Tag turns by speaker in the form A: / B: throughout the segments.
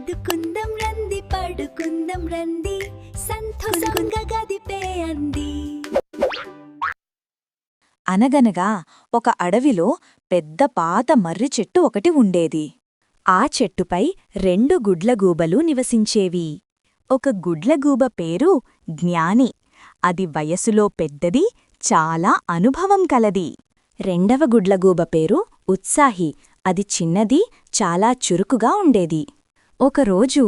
A: చదువుకుందాం రంది పడుకుందాం రంది. సంతోషంగా గదిపే అంది.
B: అనగనగా ఒక అడవిలో పెద్ద పాత మర్రి చెట్టు ఒకటి ఉండేది. ఆ చెట్టుపై రెండు గుడ్లగూబలు నివసించేవి. ఒక గుడ్లగూబ పేరు జ్ఞాని. అది వయసులో పెద్దది చాలా అనుభవం కలది. రెండవ గుడ్లగూబ పేరు ఉత్సాహి. అది చిన్నది చాలా చురుకుగా ఉండేది. ఒకరోజు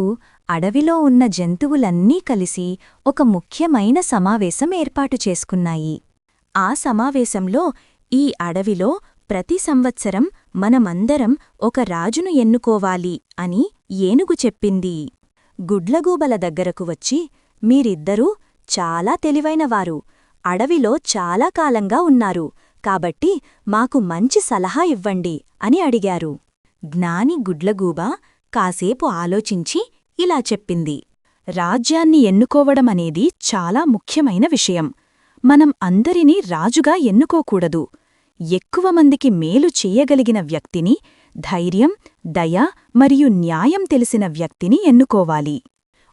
B: అడవిలో ఉన్న జంతువులన్నీ కలిసి ఒక ముఖ్యమైన సమావేశం ఏర్పాటు చేసుకున్నాయి. ఆ సమావేశంలో ఈ అడవిలో ప్రతి సంవత్సరం మనమందరం ఒక రాజును ఎన్నుకోవాలి అని ఏనుగు చెప్పింది. గుడ్లగూబల దగ్గరకు వచ్చి మీరిద్దరూ చాలా తెలివైనవారు. అడవిలో చాలా కాలంగా ఉన్నారు. కాబట్టి మాకు మంచి సలహా ఇవ్వండి అని అడిగారు. జ్ఞాని గుడ్లగూబ కాసేపు ఆలోచించి ఇలా చెప్పింది. రాజ్యాన్ని ఎన్నుకోవడమనేది చాలా ముఖ్యమైన విషయం. మనం అందరినీ రాజుగా ఎన్నుకోకూడదు. ఎక్కువ మందికి మేలు చెయ్యగలిగిన వ్యక్తిని ధైర్యం దయ మరియు న్యాయం తెలిసిన వ్యక్తిని ఎన్నుకోవాలి.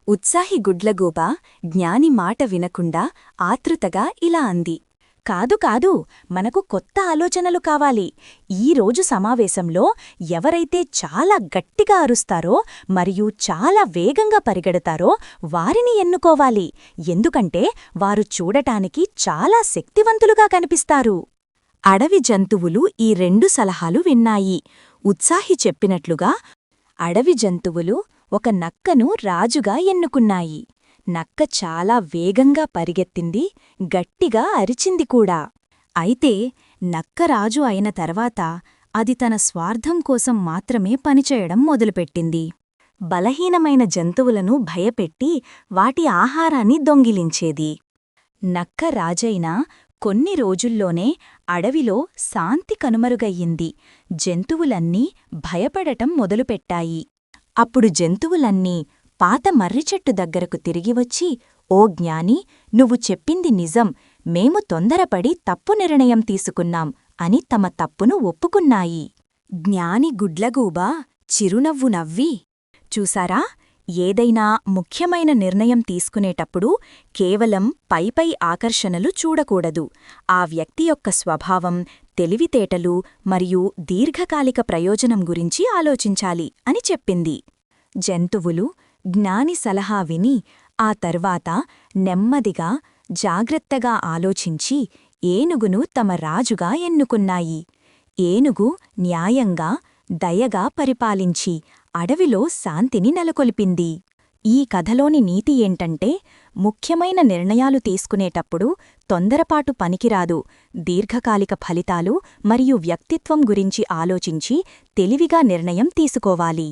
B: ఉత్సాహి గుడ్లగూబ జ్ఞాని మాట వినకుండా ఆతృతగా ఇలా అంది. కాదు కాదు మనకు కొత్త ఆలోచనలు కావాలి. ఈ రోజు సమావేశంలో ఎవరైతే చాలా గట్టిగా అరుస్తారో మరియు చాలా వేగంగా పరిగెడతారో వారిని ఎన్నుకోవాలి. ఎందుకంటే వారు చూడటానికి చాలా శక్తివంతులుగా కనిపిస్తారు. అడవి జంతువులు ఈ రెండు సలహాలు విన్నాయి. ఉత్సాహి చెప్పినట్లుగా అడవి జంతువులు ఒక నక్కను రాజుగా ఎన్నుకున్నాయి. నక్క చాలా వేగంగా పరిగెత్తింది గట్టిగా అరిచింది కూడా. అయితే నక్క రాజు అయిన తర్వాత అది తన స్వార్థం కోసం మాత్రమే పనిచేయడం మొదలుపెట్టింది. బలహీనమైన జంతువులను భయపెట్టి వాటి ఆహారాన్ని దొంగిలించేది. నక్క రాజైనా కొన్ని రోజుల్లోనే అడవిలో శాంతి కనుమరుగయ్యింది. జంతువులన్నీ భయపడటం మొదలుపెట్టాయి. అప్పుడు జంతువులన్నీ పాత మర్రిచెట్టు దగ్గరకు తిరిగివచ్చి ఓ జ్ఞాని నువ్వు చెప్పింది నిజం. మేము తొందరపడి తప్పు నిర్ణయం తీసుకున్నాం అని తమ తప్పును ఒప్పుకున్నాయి. జ్ఞాని గుడ్లగూబా చిరునవ్వు నవ్వి చూసారా ఏదైనా ముఖ్యమైన నిర్ణయం తీసుకునేటప్పుడు కేవలం పైపై ఆకర్షణలు చూడకూడదు. ఆ వ్యక్తి యొక్క స్వభావం తెలివితేటలు మరియు దీర్ఘకాలిక ప్రయోజనం గురించి ఆలోచించాలి అని చెప్పింది. జంతువులు జ్ఞాని సలహా విని ఆ తర్వాత నెమ్మదిగా జాగ్రత్తగా ఆలోచించి ఏనుగును తమ రాజుగా ఎన్నుకున్నాయి. ఏనుగు న్యాయంగా దయగా పరిపాలించి అడవిలో శాంతిని నెలకొల్పింది. ఈ కథలోని నీతి ఏంటంటే ముఖ్యమైన నిర్ణయాలు తీసుకునేటప్పుడు తొందరపాటు పనికిరాదు. దీర్ఘకాలిక ఫలితాలు మరియు వ్యక్తిత్వం గురించి ఆలోచించి తెలివిగా నిర్ణయం తీసుకోవాలి.